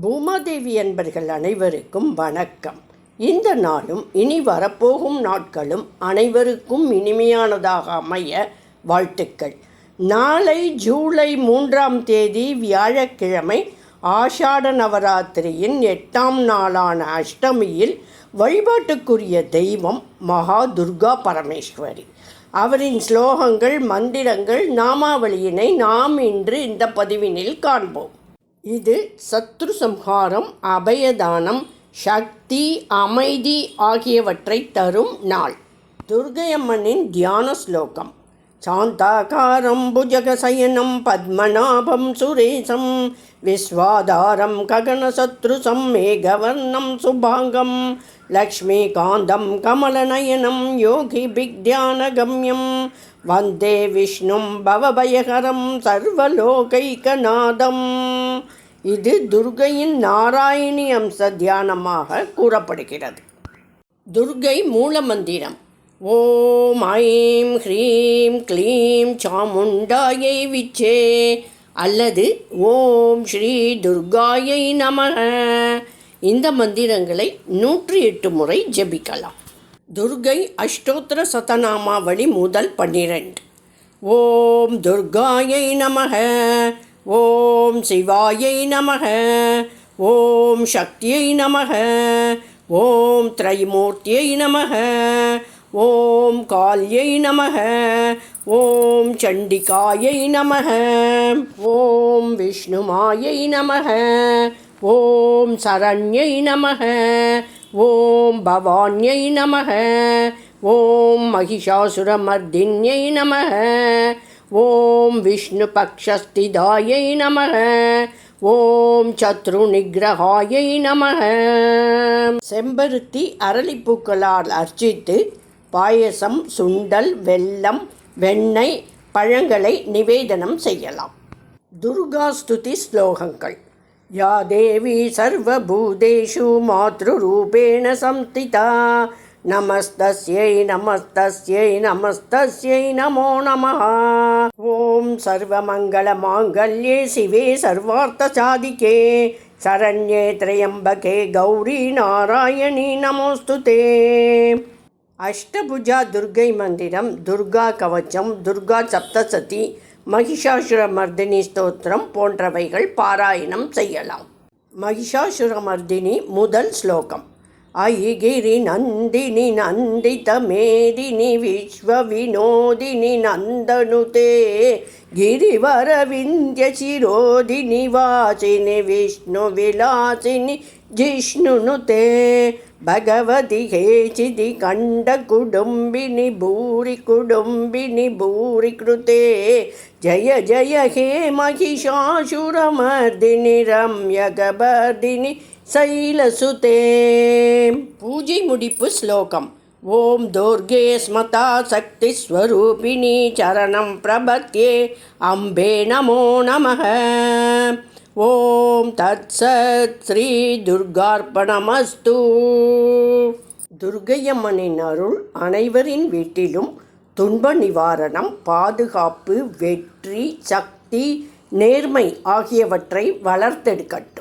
பூமாதேவி என்பர்கள் அனைவருக்கும் வணக்கம். இந்த நாளும் இனி வரப்போகும் நாட்களும் அனைவருக்கும் இனிமையானதாக அமைய வாழ்த்துக்கள். நாளை ஜூலை மூன்றாம் தேதி வியாழக்கிழமை ஆஷாட நவராத்திரியின் எட்டாம் நாளான அஷ்டமியில் வழிபாட்டுக்குரிய தெய்வம் மகா துர்கா பரமேஸ்வரி. அவரின் ஸ்லோகங்கள் மந்திரங்கள் நாமாவளியினை நாம் இன்று இந்த பதிவினில் காண்போம். இது சத்ரு சம்ஹாரம் அபயதானம் சக்தி அமைதி ஆகியவற்றை தரும் நாள். துர்கையம்மனின் தியான ஸ்லோகம். சாந்தாக்காரம் புஜகசயனம் பத்மநாபம் சுரேசம் விஸ்வாதாரம் ககனசத்ருசம் மேகவர்ணம் சுபாங்கம் லக்ஷ்மீகாந்தம் கமலநயனம் யோகி பிக்தியானகம்யம் வந்தே விஷ்ணும் பவபயகரம் சர்வலோகைகநாதம். இது துர்கையின் நாராயணி அம்ச தியானமாக கூறப்படுகிறது. துர்கை மூலமந்திரம். ஓம் ஐம் ஹ்ரீம் க்ளீம் சாமுண்டாயை விச்சே அல்லது ஓம் ஸ்ரீ துர்காயை நம. இந்த மந்திரங்களை நூற்றி எட்டு முறை ஜபிக்கலாம். துர்கை அஷ்டோத்திர சதநாமாவளி முதல் பன்னிரண்டு. ஓம் துர்காயை நமக ஓம் சிவாயை நமக ஓம் சக்தியை நமக ஓம் திரைமூர்த்தியை நமக ஓம் கால்யை நமக ஓம் சண்டிகாயை நமக ஓம் விஷ்ணுமாயை நமக ஓம் சரண்யை நமக ஓம் பவான்யை நமக ஓம் மகிஷாசுரமர்தின்யை நமக ஓம் விஷ்ணுபக்ஷஸ்திதாயை நமக ஓம் சத்ருநிகிரகாயை நமக. செம்பருத்தி அரளிப்பூக்களால் அர்ச்சித்து பாயசம் சுண்டல் வெல்லம் வெண்ணெய் பழங்களை நிவேதனம் செய்யலாம் துர்காஸ்துதி ஸ்லோகங்கள் या देवी सर्वभूतेषु मातृरूपेण संस्थिता नमस्तस्यै नमस्तस्यै नमस्तस्यै नमो नमः ॐ सर्वमङ्गलमाङ्गल्ये शिवे सर्वार्थसाधिके शरण्ये त्र्यम्बके गौरी नारायणी नमोऽस्तु ते அஷ்டபுஜா துர்கை மந்திரம் துர்கா கவச்சம் துர்கா சப்தசதி மகிஷாசுரமர்தினி ஸ்தோத்திரம் போன்றவைகள் பாராயணம் செய்யலாம் மகிஷாசுரமர்தினி முதல் ஸ்லோகம் ஐகிரி நந்தினி நந்தித மேதினி விஸ்வ வினோதினி நந்தனுதே गिरिवर ಜಿಷ್ಣುನು ತೇ ಭಗವತಿ ಹೇಚಿದಿ ಕಂಡ ಕುಡುಂಬಿನಿ ಭೂರಿ ಕುಡುಂಬಿನಿ ಭೂರಿ ಕೃತೆ ಜಯ ಜಯ ಹೇ ಮಹಿಷಾಸುರಮರ್ದಿನಿ ರಮ್ಯ ಗಬರ್ದಿನಿ சைலசுதே பூஜை முடிப்பு ஸ்லோகம் ஓம் தோர்கே ஸ்மதா சக்தி ஸ்வரூபிணி சரணம் பிரபத்யே அம்பே நமோ நமக ஓம் தத் சத் ஸ்ரீ துர்கார்ப்பணமஸ்து. துர்கையம்மனின் அருள் அனைவரின் வீட்டிலும் துன்ப நிவாரணம் பாதுகாப்பு வெற்றி சக்தி நேர்மை ஆகியவற்றை வளர்த்தெடுக்கட்டும்.